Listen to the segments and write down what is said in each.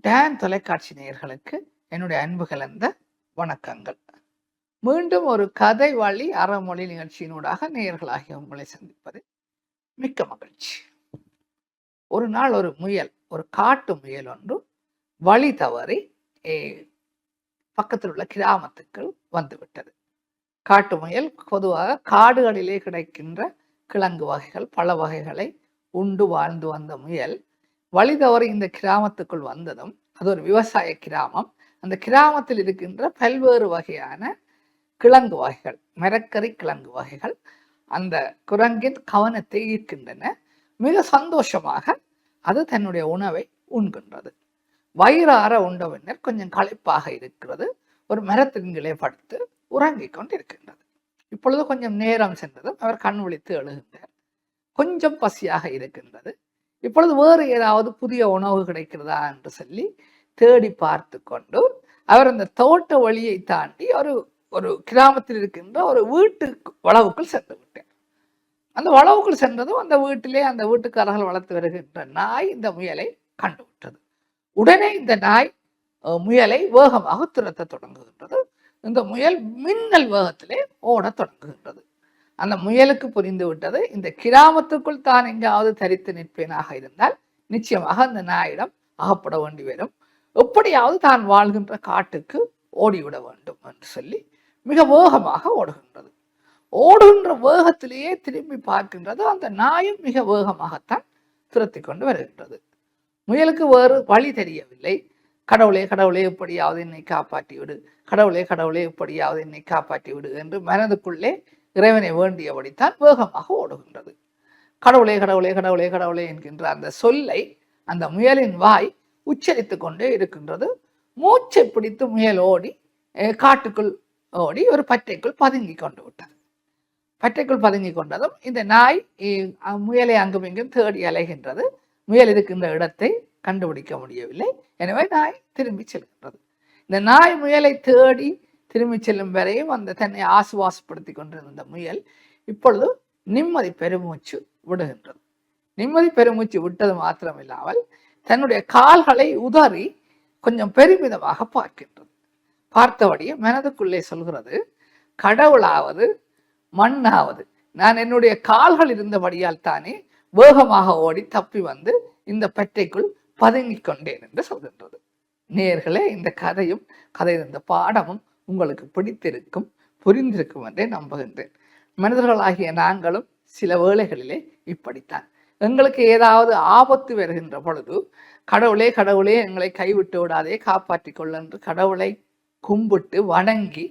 Tan தொலைக்காட்சி நேயர்களுக்கு என்னுடைய அன்பு கலந்த வணக்கங்கள். மீண்டும் ஒரு கதை வழி அறமொழி நிகழ்ச்சியினூடாக நேயர்களாகிய உங்களை சந்திப்பது மிக்க மகிழ்ச்சி. ஒரு நாள் ஒரு முயல் ஒரு காட்டு முயல் ஒன்று வழி தவறி ஏ, பக்கத்தில் உள்ள கிராமத்துக்குள் வந்துவிட்டது. காட்டு முயல் பொதுவாக காடுகளிலே கிடைக்கின்ற கிழங்கு வகைகள் பல வகைகளை உண்டு வாழ்ந்து வந்த முயல் வழி தவறி இந்த கிராமத்துக்குள் வந்ததும் அது ஒரு விவசாய கிராமம். அந்த கிராமத்தில் இருக்கின்ற பல்வேறு வகையான கிழங்கு வகைகள் மரக்கறி கிழங்கு வகைகள் அந்த குரங்கின் கவனத்தை ஈர்க்கின்றன. மிக சந்தோஷமாக அது தன்னுடைய உணவை உண்கின்றது. வயிறார உண்ட பின்னர் கொஞ்சம் களைப்பாக இருக்கிறது. ஒரு மரத்தின் கீழே படுத்து உறங்கிக் கொண்டிருக்கின்றது. இப்பொழுது கொஞ்சம் நேரம் சென்றதும் அவர் கண் விழித்து எழுகின்றார். கொஞ்சம் பசியாக இருக்கின்றது. இப்பொழுது வேறு ஏதாவது புதிய உணவு கிடைக்கிறதா என்று சொல்லி தேடி பார்த்து கொண்டு அவர் அந்த தோட்ட வழியை தாண்டி ஒரு ஒரு கிராமத்தில் இருக்கின்ற ஒரு வீட்டு வளவுக்குள் சென்று விட்டார். அந்த வளவுக்குள் சென்றதும் அந்த வீட்டிலே அந்த வீட்டுக்காரர்கள் வளர்த்து வருகின்ற நாய் இந்த முயலை கண்டுவிட்டது. உடனே இந்த நாய் முயலை வேகமாக துரத்த தொடங்குகின்றது. இந்த முயல் மின்னல் வேகத்திலே ஓட தொடங்குகின்றது. அந்த முயலுக்கு புரிந்து விட்டது. இந்த கிராமத்துக்குள் தான் எங்காவது தரித்து நிற்பேனாக இருந்தால் நிச்சயமாக அந்த நாயிடம் அகப்பட வேண்டி வரும். எப்படியாவது தான் வாழ்கின்ற காட்டுக்கு ஓடிவிட வேண்டும் என்று சொல்லி மிக வேகமாக ஓடுகின்றது. ஓடுகின்ற வேகத்திலேயே திரும்பி பார்க்கின்றது. அந்த நாயும் மிக வேகமாகத்தான் துரத்தி கொண்டு வருகின்றது. முயலுக்கு வேறு வழி தெரியவில்லை. கடவுளே கடவுளே எப்படியாவது என்னை காப்பாற்றி விடு கடவுளே கடவுளே எப்படியாவது என்னை காப்பாற்றி விடு என்று மனதுக்குள்ளே இறைவனை வேண்டியபடித்தான் வேகமாக ஓடுகின்றது. கடவுளே கடவுளே கடவுளே கடவுளே என்கின்ற அந்த சொல்லை அந்த முயலின் வாய் உச்சரித்து கொண்டே இருக்கின்றது. மூச்சை பிடித்து முயல் ஓடி காட்டுக்குள் ஓடி ஒரு பற்றைக்குள் பதுங்கி கொண்டு விட்டது. பற்றைக்குள் பதுங்கி கொண்டதும் இந்த நாய் முயலை அங்கும் இங்கும் தேடி அலைகின்றது. முயல் இருக்கின்ற இடத்தை கண்டுபிடிக்க முடியவில்லை. எனவே நாய் திரும்பி செல்கின்றது. இந்த நாய் முயலை தேடி திரும்பி செல்லும் வரையும் அந்த தன்னை ஆசுவாசப்படுத்தி கொண்டிருந்த முயல் இப்பொழுது நிம்மதி பெருமூச்சு விடுகின்றது. நிம்மதி பெருமூச்சு விட்டது மாத்திரமில்லாமல் தன்னுடைய கால்களை உதறி கொஞ்சம் பெருமிதமாக பார்க்கின்றது. பார்த்தபடியே மனதுக்குள்ளே சொல்கிறது கடவுளாவது மண்ணாவது நான் என்னுடைய கால்கள் இருந்தபடியால் தானே வேகமாக ஓடி தப்பி வந்து இந்த பற்றைக்குள் பதுங்கிக் கொண்டேன் என்று சொல்கின்றது. நேர்களே இந்த கதையும் கதை இந்த பாடமும் உங்களுக்கு பிடித்திருக்கும் புரிந்திருக்கும் என்றே நம்புகின்றேன். மனிதர்களாகிய நாங்களும் சில வேளைகளிலே இப்படித்தான். எங்களுக்கு ஏதாவது ஆபத்து வருகின்ற பொழுது கடவுளே கடவுளே எங்களை கைவிட்டு விடாதே காப்பாற்றிக் கொள்ள என்று கடவுளை கும்பிட்டு வணங்கி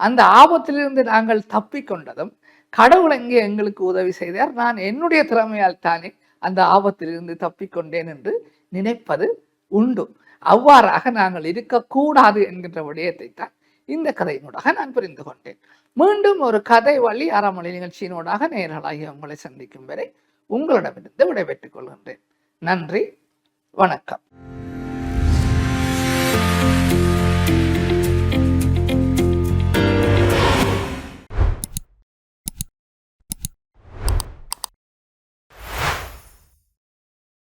அந்த ஆபத்திலிருந்து நாங்கள் தப்பிக்கொண்டதும் கடவுள் எங்கே எங்களுக்கு உதவி செய்தார். நான் என்னுடைய திறமையால் தானே அந்த ஆபத்திலிருந்து தப்பிக்கொண்டேன் என்று நினைப்பது உண்டு. அவ்வாறாக நாங்கள் இருக்கக்கூடாது என்கின்ற விடயத்தை தான் இந்த கதையினூடாக நான் புரிந்து கொண்டேன். மீண்டும் ஒரு கதை வழி அறமொழி நிகழ்ச்சியினூடாக நேர்களாகி உங்களை சந்திக்கும் வரை உங்களிடமிருந்து விடைபெற்றுக் கொள்கின்றேன். நன்றி. வணக்கம்.